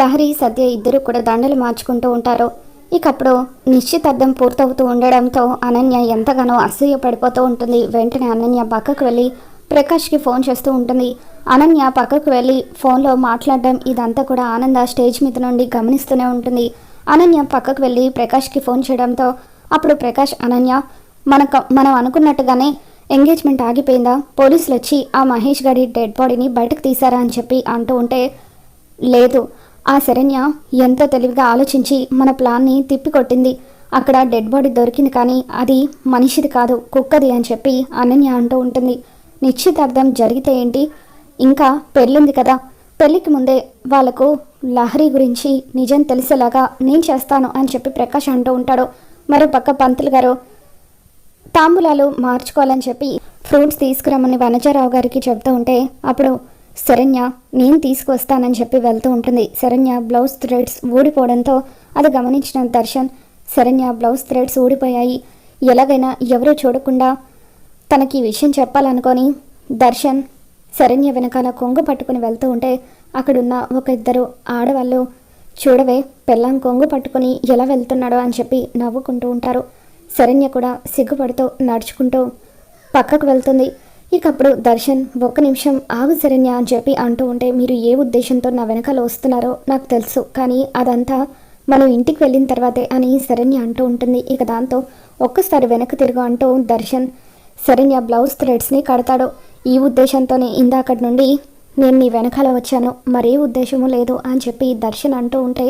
లహరి సద్య ఇద్దరు కూడా దండలు మార్చుకుంటూ ఉంటారు. ఇకప్పుడు నిశ్చితార్థం పూర్తవుతూ ఉండడంతో అనన్య ఎంతగానో అసూయ పడిపోతూ ఉంటుంది. వెంటనే అనన్య పక్కకు వెళ్ళి ప్రకాష్కి ఫోన్ చేస్తూ ఉంటుంది. అనన్య పక్కకు వెళ్ళి ఫోన్లో మాట్లాడడం ఇదంతా కూడా ఆనంద స్టేజ్ మీద నుండి గమనిస్తూనే ఉంటుంది. అనన్య పక్కకు వెళ్ళి ప్రకాష్కి ఫోన్ చేయడంతో అప్పుడు ప్రకాష్ అనన్య మనకు మనం అనుకున్నట్టుగానే ఎంగేజ్మెంట్ ఆగిపోయిందా? పోలీసులు వచ్చి ఆ మహేష్ గడి డెడ్ బాడీని బయటకు తీశారా అని చెప్పి అంటూ ఉంటే లేదు. ఆ శరణ్య ఎంతో తెలివిగా ఆలోచించి మన ప్లాన్ని తిప్పికొట్టింది. అక్కడ డెడ్ బాడీ దొరికింది కానీ అది మనిషిది కాదు కుక్కది అని చెప్పి అనన్య అంటూ ఉంటుంది. నిశ్చితార్థం జరిగితే ఏంటి? ఇంకా పెళ్ళింది కదా. పెళ్ళికి ముందే వాళ్ళకు లహరి గురించి నిజం తెలిసేలాగా నేను చేస్తాను అని చెప్పి ప్రకాష్ అంటూ ఉంటాడు. మరో పక్క పంతులు గారు తాంబూలాలు మార్చుకోవాలని చెప్పి ఫ్రూట్స్ తీసుకురమ్మని వనజారావు గారికి చెప్తూ ఉంటే అప్పుడు శరణ్య నేను తీసుకువస్తానని చెప్పి వెళ్తూ ఉంటుంది. శరణ్య బ్లౌజ్ థ్రెడ్స్ ఊడిపోవడంతో అది గమనించిన దర్శన్. శరణ్య బ్లౌజ్ థ్రెడ్స్ ఊడిపోయాయి. ఎలాగైనా ఎవరూ చూడకుండా తనకి ఈ విషయం చెప్పాలనుకొని దర్శన్ శరణ్య వెనకాల కొంగు పట్టుకుని వెళ్తూ ఉంటే అక్కడున్న ఒక ఇద్దరు ఆడవాళ్ళు చూడవే పెళ్ళాం కొంగు పట్టుకుని ఎలా వెళ్తున్నాడో అని చెప్పి నవ్వుకుంటూ ఉంటారు. శరణ్య కూడా సిగ్గుపడుతూ నడుచుకుంటూ పక్కకు వెళ్తుంది. ఇకప్పుడు దర్శన్ ఒక్క నిమిషం ఆగు శరణ్య అని చెప్పి అంటూ ఉంటే మీరు ఏ ఉద్దేశంతో నా వెనకాల వస్తున్నారో నాకు తెలుసు. కానీ అదంతా మనం ఇంటికి వెళ్ళిన తర్వాతే అని శరణ్య అంటూ ఉంటుంది. ఇక దాంతో ఒక్కసారి వెనక్కి తిరుగు అంటూ దర్శన్ శరణ్య బ్లౌజ్ థ్రెడ్స్ని కడతాడు. ఈ ఉద్దేశంతోనే ఇందాకటి నుండి నేను నీ వెనకాల వచ్చాను. మరే ఉద్దేశము లేదు అని చెప్పి దర్శన్ అంటూ ఉంటే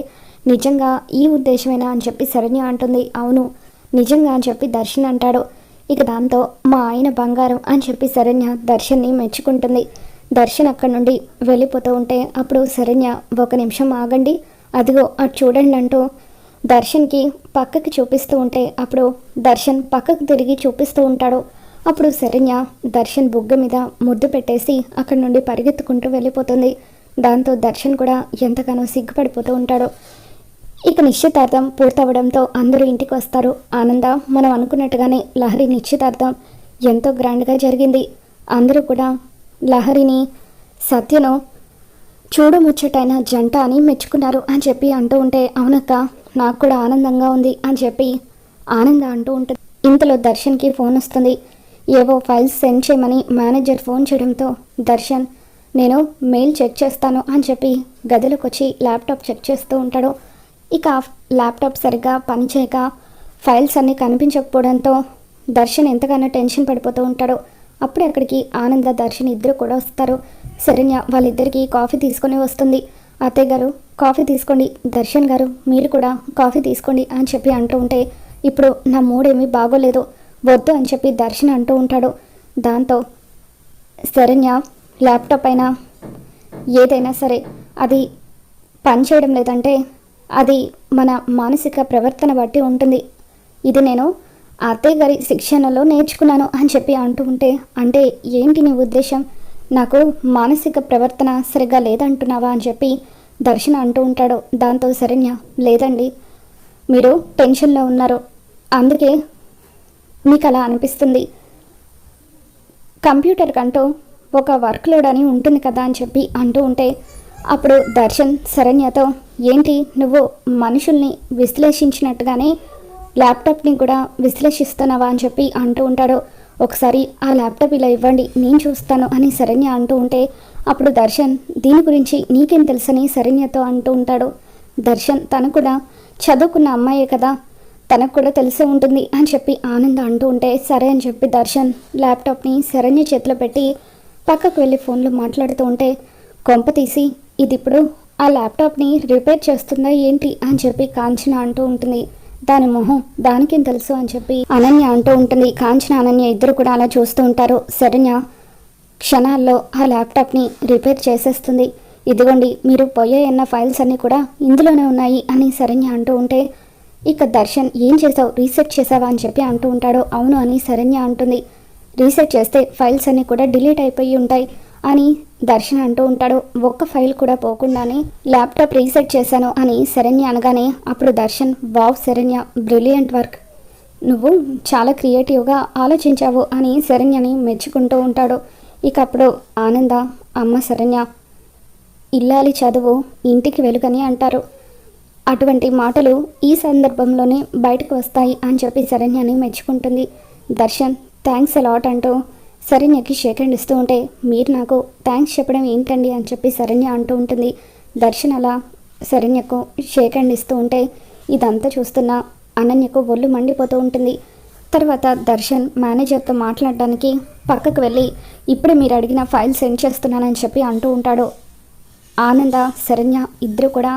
నిజంగా ఈ ఉద్దేశమేనా అని చెప్పి శరణ్య అంటుంది. అవును నిజంగా అని చెప్పి దర్శన్ అంటాడు. ఇక దాంతో మా ఆయన బంగారం అని చెప్పి శరణ్య దర్శన్ని మెచ్చుకుంటుంది. దర్శన్ అక్కడి నుండి వెళ్ళిపోతూ ఉంటే అప్పుడు శరణ్య ఒక నిమిషం ఆగండి. అదిగో అటు చూడండి అంటూ దర్శన్కి పక్కకి చూపిస్తూ ఉంటే అప్పుడు దర్శన్ పక్కకు తిరిగి చూపిస్తూ ఉంటాడు. అప్పుడు శరణ్య దర్శన్ బుగ్గ మీద ముద్దు పెట్టేసి అక్కడి నుండి పరిగెత్తుకుంటూ వెళ్ళిపోతుంది. దాంతో దర్శన్ కూడా ఎంతగానో సిగ్గుపడిపోతూ ఉంటాడు. ఇక నిశ్చితార్థం పూర్తవడంతో అందరూ ఇంటికి వస్తారు. ఆనంద మనం అనుకున్నట్టుగానే లహరి నిశ్చితార్థం ఎంతో గ్రాండ్గా జరిగింది. అందరూ కూడా లహరిని సత్యను చూడముచ్చటైన జంట అని మెచ్చుకున్నారు అని చెప్పి అంటూ ఉంటే అవునక్క నాకు కూడా ఆనందంగా ఉంది అని చెప్పి ఆనంద అంటూ ఉంటుంది. ఇంతలో దర్శన్కి ఫోన్ వస్తుంది. ఏవో ఫైల్స్ సెండ్ చేయమని మేనేజర్ ఫోన్ చేయడంతో దర్శన్ నేను మెయిల్ చెక్ చేస్తాను అని చెప్పి గదిలోకి వచ్చి ల్యాప్టాప్ చెక్ చేస్తూ ఉంటాడు. ఇక ల్యాప్టాప్ సరిగ్గా పనిచేయక ఫైల్స్ అన్నీ కనిపించకపోవడంతో దర్శన్ ఎంతగానో టెన్షన్ పడిపోతూ ఉంటాడు. అప్పుడే అక్కడికి ఆనంద దర్శన్ ఇద్దరు కూడా వస్తారు. శరణ్య వాళ్ళిద్దరికీ కాఫీ తీసుకొని వస్తుంది. అత్తయ్య గారు కాఫీ తీసుకోండి. దర్శన్ గారు మీరు కూడా కాఫీ తీసుకోండి అని చెప్పి అంటూ ఉంటే ఇప్పుడు నా మూడేమీ బాగోలేదు. వద్దు అని చెప్పి దర్శన్ అంటూ ఉంటాడు. దాంతో శరణ్య ల్యాప్టాప్ అయినా ఏదైనా సరే అది పనిచేయడం లేదంటే అది మన మానసిక ప్రవర్తన బట్టి ఉంటుంది. ఇది నేను అత్తయ్య గారి శిక్షణలో నేర్చుకున్నాను అని చెప్పి అంటూ ఉంటే అంటే ఏంటి నీ ఉద్దేశం? నాకు మానసిక ప్రవర్తన సరిగ్గా లేదంటున్నావా అని చెప్పి దర్శన అంటూ ఉంటాడు. దాంతో శరణ్య లేదండి మీరు టెన్షన్లో ఉన్నారు. అందుకే మీకు అలా అనిపిస్తుంది. కంప్యూటర్ కంటూ ఒక వర్క్ లోడ్ అని ఉంటుంది కదా అని చెప్పి అంటూ ఉంటే అప్పుడు దర్శన్ శరణ్యతో ఏంటి నువ్వు మనుషుల్ని విశ్లేషించినట్టుగానే ల్యాప్టాప్ని కూడా విశ్లేషిస్తున్నావా? అని చెప్పి అంటూ ఉంటాడు. ఒకసారి ఆ ల్యాప్టాప్ ఇలా ఇవ్వండి నేను చూస్తాను అని శరణ్య అంటూ ఉంటే అప్పుడు దర్శన్ దీని గురించి నీకేం తెలుసని? శరణ్యతో అంటూ ఉంటాడు. దర్శన్ తను కూడా చదువుకున్న అమ్మాయే కదా తనకు కూడా తెలిసే ఉంటుంది అని చెప్పి ఆనంద్ అంటూ ఉంటే సరే అని చెప్పి దర్శన్ ల్యాప్టాప్ని శరణ్య చేతిలో పెట్టి పక్కకు వెళ్ళి ఫోన్లో మాట్లాడుతూ ఉంటే కొంప తీసి ఇది ఇప్పుడు ఆ ల్యాప్టాప్ని రిపేర్ చేస్తుందా ఏంటి అని చెప్పి కాంచన అంటూ ఉంటుంది. దాని మొహం దానికేం తెలుసు అని చెప్పి అనన్య అంటూ ఉంటుంది. కాంచన అనన్య ఇద్దరు కూడా అలా చూస్తూ ఉంటారు. శరణ్య క్షణాల్లో ఆ ల్యాప్టాప్ని రిపేర్ చేసేస్తుంది. ఇదిగోండి మీరు పోయే అన్న ఫైల్స్ అన్నీ కూడా ఇందులోనే ఉన్నాయి అని శరణ్య అంటూ ఉంటే ఇక దర్శన్ ఏం చేసావు? రీసెట్ చేసావా అని చెప్పి అంటూ ఉంటాడు. అవును అని శరణ్య అంటుంది. రీసెట్ చేస్తే ఫైల్స్ అన్నీ కూడా డిలీట్ అయిపోయి ఉంటాయి అని దర్శన్ అంటూ ఉంటాడు ఒక్క ఫైల్ కూడా పోకుండానే ల్యాప్టాప్ రీసెట్ చేశాను అని శరణ్య అనగానే అప్పుడు Darshan wow Saranya brilliant work. నువ్వు చాలా క్రియేటివ్గా ఆలోచించావు అని శరణ్యని మెచ్చుకుంటూ ఉంటాడు. ఇక అప్పుడు ఆనంద అమ్మ శరణ్య ఇల్లాలి చదువు ఇంటికి వెలుగని అంటారు. అటువంటి మాటలు ఈ సందర్భంలోనే బయటకు వస్తాయి అని చెప్పి శరణ్యని మెచ్చుకుంటుంది. దర్శన్ థ్యాంక్స్ అలాట్ అంటూ శరణ్యకి షేక్ హ్యాండ్ ఇస్తూ ఉంటే మీరు నాకు థ్యాంక్స్ చెప్పడం ఏంటండి? అని చెప్పి శరణ్య అంటూ ఉంటుంది. దర్శన్ అలా శరణ్యకు షేక్ హ్యాండ్ ఇస్తూ ఉంటే ఇదంతా చూస్తున్న అనన్యకు ఒళ్ళు మండిపోతూ ఉంటుంది. తర్వాత దర్శన్ మేనేజర్తో మాట్లాడడానికి పక్కకు వెళ్ళి ఇప్పుడే మీరు అడిగిన ఫైల్ సెండ్ చేస్తున్నానని చెప్పి అంటూ ఉంటాడు. ఆనంద శరణ్య ఇద్దరు కూడా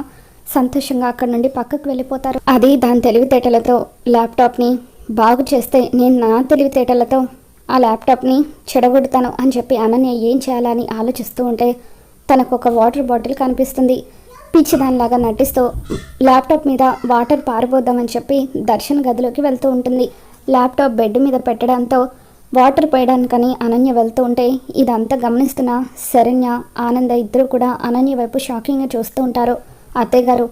సంతోషంగా అక్కడి నుండి పక్కకు వెళ్ళిపోతారు. అది దాని తెలివితేటలతో ల్యాప్టాప్ని బాగు చేస్తే నేను నా తెలివితేటలతో ఆ ల్యాప్టాప్ని చెడగొడతాను అని చెప్పి అనన్య ఏం చేయాలని ఆలోచిస్తూ ఉంటే తనకు ఒక వాటర్ బాటిల్ కనిపిస్తుంది. పిచ్చి దానిలాగా నటిస్తూ ల్యాప్టాప్ మీద వాటర్ పారిపోద్దామని చెప్పి దర్శన్ గదిలోకి వెళ్తూ ఉంటుంది. ల్యాప్టాప్ బెడ్ మీద పెట్టడంతో వాటర్ పోయడానికని అనన్య వెళ్తూ ఉంటే ఇదంతా గమనిస్తున్న శరణ్య ఆనంద ఇద్దరు కూడా అనన్య వైపు షాకింగ్గా చూస్తూ ఉంటారు. అత్తయ్య గారు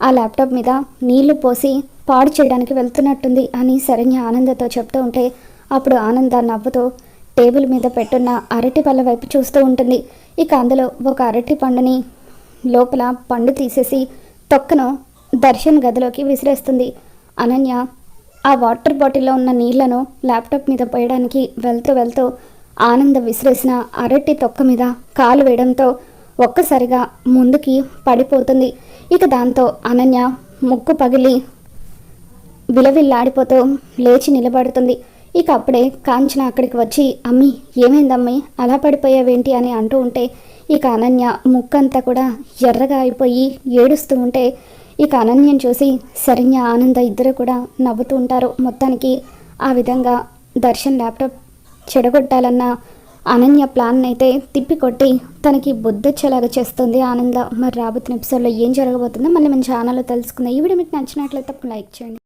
ఆ ల్యాప్టాప్ మీద నీళ్ళు పోసి పాడు చేయడానికి వెళ్తున్నట్టుంది అని శరణ్య ఆనందతో చెప్తూ ఉంటే అప్పుడు ఆనంద నవ్వుతో టేబుల్ మీద పెట్టున్న అరటి పళ్ళ వైపు చూస్తూ ఉంటుంది. ఇక అందులో ఒక అరటి పండుని లోపల పండు తీసేసి తొక్కను దర్శన్ గదిలోకి విసిరేస్తుంది. అనన్య ఆ వాటర్ బాటిల్లో ఉన్న నీళ్ళను ల్యాప్టాప్ మీద పోయడానికి వెళ్తూ వెళ్తూ ఆనంద విసిరేసిన అరటి తొక్క మీద కాలు వేయడంతో ఒక్కసారిగా ముందుకి పడిపోతుంది. ఇక దాంతో అనన్య ముక్కు పగిలి విలవిల్లాడిపోతూ లేచి నిలబడుతుంది. ఇక అప్పుడే కాంచన అక్కడికి వచ్చి అమ్మి ఏమైందమ్మి? అలా పడిపోయావేంటి? అని అంటూ ఉంటే ఇక అనన్య ముక్కంతా కూడా ఎర్రగా అయిపోయి ఏడుస్తూ ఉంటే ఇక అనన్యం చూసి శరణ్య ఆనంద ఇద్దరు కూడా నవ్వుతూ ఉంటారు. మొత్తానికి ఆ విధంగా దర్శన్ ల్యాప్టాప్ చెడగొట్టాలన్న అనన్య ప్లాన్ అయితే తిప్పికొట్టి తనకి బుద్ధొచ్చేలాగా చేస్తుంది. ఆనంద మరి రాబోతున్న ఎపిసోడ్లో ఏం జరగబోతుందో మళ్ళీ మన ఛానల్లో తెలుసుకుందాం. ఈ వీడియో మీకు నచ్చినట్లయితే లైక్ చేయండి.